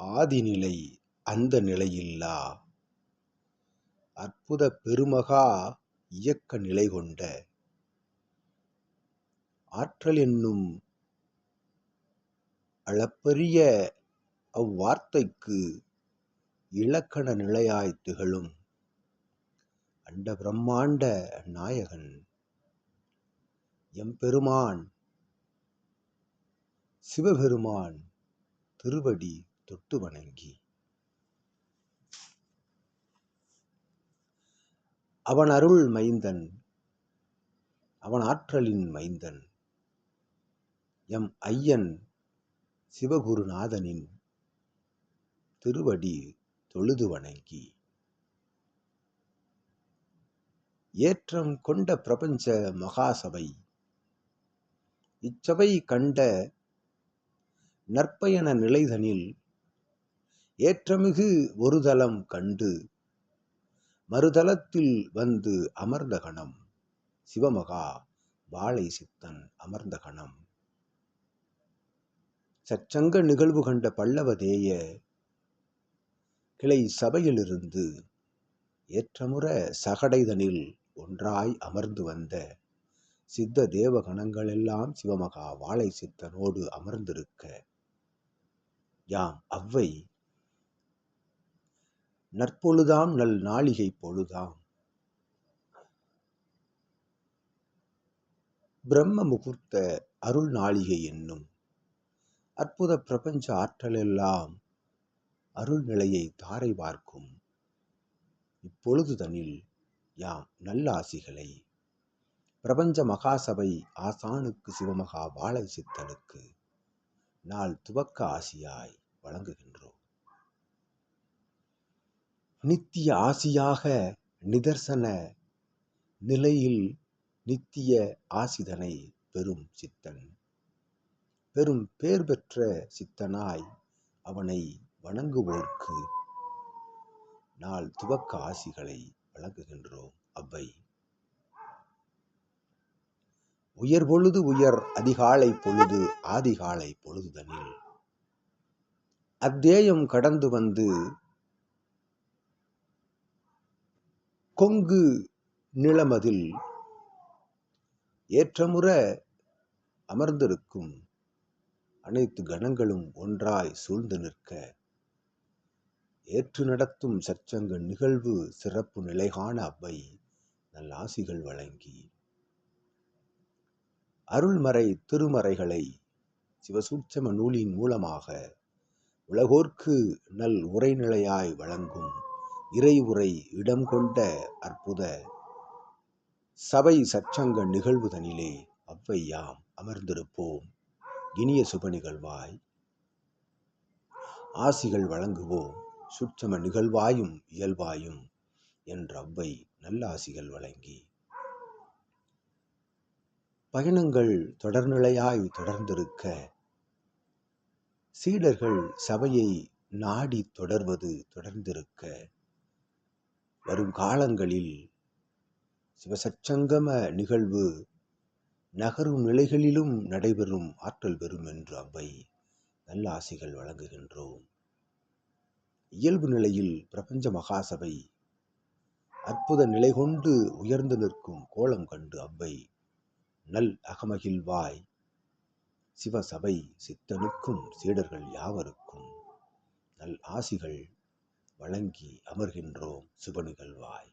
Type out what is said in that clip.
ஆதிநிலை அந்த நிலையில்லா? அற்புத பெருமகா இயக்க நிலை கொண்ட? ஆற்றல் என்னும் அளப்பரிய அவ்வார்த்தைக்கு இலக்கண நிலையாய் திகழும். அண்ட பிரம்மாண்ட நாயகன் எம்பெருமான் சிவபெருமான் திருவடி தொட்டு வணங்கி அவன் அருள் மைந்தன் அவன் ஆற்றலின் மைந்தன் எம் ஐயன் சிவகுருநாதனின் திருவடி தொழுது வணங்கி. ஏற்றம் கொண்ட பிரபஞ்ச மகாசபை இச்சபை கண்ட நற்பயண நிலைதனில் ஏற்றமிகு ஒரு தலம் கண்டு மறுதலத்தில் வந்து அமர்ந்த கணம். சிவமகா வாழை சித்தன் அமர்ந்த கணம். சச்சங்க நிகழ்வு கண்ட பல்லவதேய கிளை சபையிலிருந்து ஏற்றமுற சகடைதனில் ஒன்றாய் அமர்ந்து வந்த சித்த தேவ கணங்களெல்லாம் சிவமகா வாழை சித்தனோடு அமர்ந்திருக்க. யாம் அவ்வை நற்பொழுதாம் நல் நாளிகை பொழுதாம். பிரம்ம முகூர்த்த அருள் நாளிகை என்னும் அற்புத பிரபஞ்ச ஆற்றலெல்லாம் அருள் நிலையை தாரை பார்க்கும் இப்பொழுதுதனில் யாம் நல்லாசிகளை பிரபஞ்ச மகாசபை ஆசானுக்கு சிவமகா வாழை சித்தனுக்கு நாள் துவக்க ஆசியாய் வழங்குகின்றோம். நித்திய ஆசியாக நிதர்சன நிலையில் நித்திய ஆசிதனை பெரும் சித்தன். பெரும் பேர் பெற்ற சித்தனாய் அவனை வணங்குவோர்க்கு நாள் துவக்க ஆசிகளை வழங்குகின்றோம் அவ்வை. உயர் பொழுது உயர் அதிகாலை பொழுது ஆதிகாலை பொழுதுதனில் அத்தேயம் கடந்து வந்து கொங்கு நிலமதில் ஏற்றமுற அமர்ந்திருக்கும் அனைத்து கணங்களும் ஒன்றாய் சூழ்ந்து நிற்க ஏற்று நடத்தும் சச்சங்க நிகழ்வு சிறப்பு நிலைகாண அவ்வை நல்லாசிகள் வழங்கி அருள்மறை திருமறைகளை சிவசூட்சம நூலின் மூலமாக உலகோர்க்கு நல் உரைநிலையாய் வழங்கும் இறை உரை இடம் கொண்ட அற்புத சபை சச்சங்க நிகழ்வுதனிலே அவ்வையாம் அமர்ந்திருப்போம். இனிய சுப நிகழ்வாய். ஆசிகள் வழங்குவோம். சுற்றம நிகழ்வாயும் இயல்பாயும் என்ற அவ்வை நல்ல ஆசிகள் வழங்கி. பயணங்கள் தொடர்நிலையாய் தொடர்ந்திருக்க சீடர்கள் சபையை நாடி தொடர்வது தொடர்ந்திருக்க வரும் காலங்களில் சிவசச்சங்கம நிகழ்வு நகரும் நிலைகளிலும் நடைபெறும் ஆற்றல் பெறும் என்று அவ்வை நல்ல ஆசைகள் வழங்குகின்றோம். இயல்பு நிலையில் பிரபஞ்ச மகாசபை அற்புத நிலை கொண்டு உயர்ந்து நிற்கும் கோலம் கண்டு அவ்வை நல் அகமகிழ்வாய். சிவசபை சித்தனுக்கும் சீடர்கள் யாவருக்கும் நல் ஆசிகள் வழங்கி அமர்கின்றோம். சுப நிகழ்வாய்.